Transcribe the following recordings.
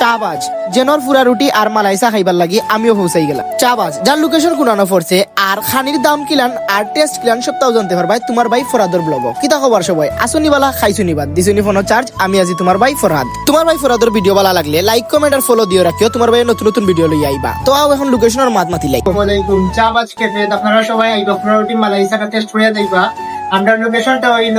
চাবাজ। জেনর ফুরা রুটি আর মালাইসা খাইবার লাগি আমিও পৌঁছাই গেলাম। চাবাজ যার লোকেশন কুনানো পড়ছে আর খানির দাম কিলান আর টেস্ট কিলান সপ্তাহ জানতে পারবাই তোমার ভাই ফরাদর ব্লগ কিতা খবর সবাই? আসুনি বালা খাইছুনি বাদ। দিছুনি ফোন চার্জ আমি আজি তোমার ভাই ফরহাদ তোমার ভাই ফরাদর ভিডিও ভালো লাগলে লাইক কমেন্ট আর ফলো দিও রাখিও তোমার ভাই নতুন নতুন ভিডিও লই আইবা তো আও এখন লোকেশনের মাত মাতি লাই আসসালামাইকুম চা বাজ খেতে আপনারা সবাই আইবা আপনারা রুটি মালাইসাটা টেস্ট করে দেখবা আমরা লোকেশনটা হইল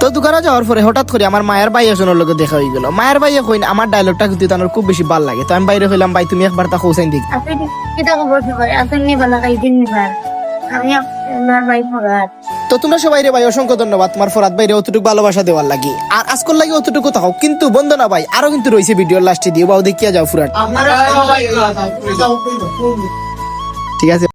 তো দোকানে যাওয়ার পরে হঠাৎ করে আমার মায়ের ভাই একজনের লগে দেখা হয়ে গেল। মায়ের ভাই কইন আমার ডায়লগটা কিন্তু তার খুব বেশি ভালো লাগে। তো আমি বাইরে হইলাম ভাই তুমি একবার তা কৌসাইন আমি ভাই ফরাত তো তোমরা সবাই রে ভাই অসংখ্য ধন্যবাদ। তোমার ফরাত ভাই রে অতটুকু ভালোবাসা দেওয়ার লাগি। আর আজকাল লাগে অতটুকু থাকো কিন্তু বন্ধ না ভাই আরও কিন্তু রয়েছে ভিডিওর লাস্টে দিও বাউ দেখিয়া যাও ফুরাট ঠিক আছে।